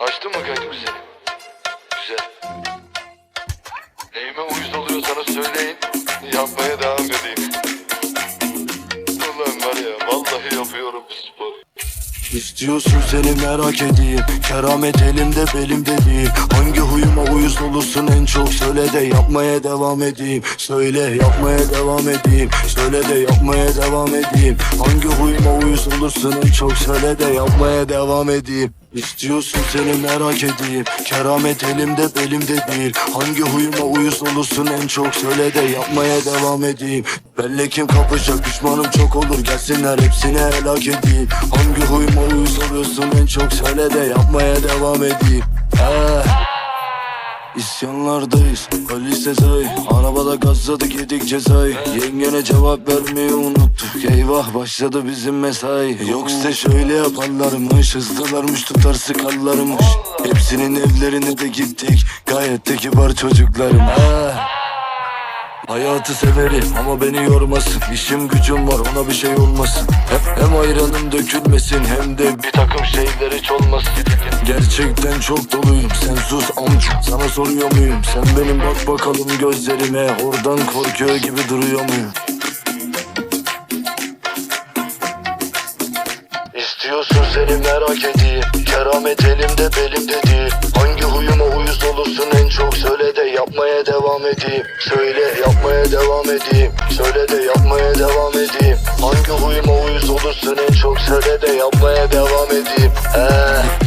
Açtın mı bu seni? Güzel. Neyime uyuz oluyorsanız söyleyin. Yapmaya devam edeyim. Ulan var ya vallahi yapıyorum bu sporu. İstiyorsun seni merak edeyim Keramet elimde belimde değil Hangi huyuma uyuz olursun en çok Söyle de yapmaya devam edeyim Söyle yapmaya devam edeyim Söyle de yapmaya devam edeyim Hangi huyuma olursun en çok Söyle de yapmaya devam edeyim. İstiyorsun seni merak edeyim. Keramet elimde belimde değil. Hangi huyuma uyuz olursun en çok Söyle de yapmaya devam edeyim. Belli kim kapacak düşmanım çok olur. Gelsinler hepsini helak edeyim. Hangi huyuma uyuz oluyorsun en çok Söyle de yapmaya devam edeyim. Eh. İsyanlardayız Ali Sezai Arabada gazladık yedik cezayı. Yengene cevap vermeyi unuttuk Eyvah başladı bizim mesai. Yoksa şöyle yaparlarmış Hızlılarmış tutar sıkarlarmış Hepsinin evlerine de gittik Gayet de kibar çocuklarım. Ha. Hayatı severim ama beni yormasın. İşim gücüm var ona bir şey olmasın. Hem, hem ayranım dökülmesin hem de bir takım şeyler hiç olmasın Gerçekten çok doluyum. Sen sus amca. Sana soruyor muyum? Sen benim bak bakalım gözlerime. Oradan korkuyor gibi duruyor muyum? İstiyorsun seni merak edeyim. Keramet elimde belimde değil. Hangi huyuma uyuz olursun en çok? Söyle de yapmaya devam edeyim. Söyle yapmaya devam edeyim. Söyle de yapmaya devam edeyim. Hangi huyuma uyuz olursun en çok? Söyle de yapmaya devam edeyim. Eee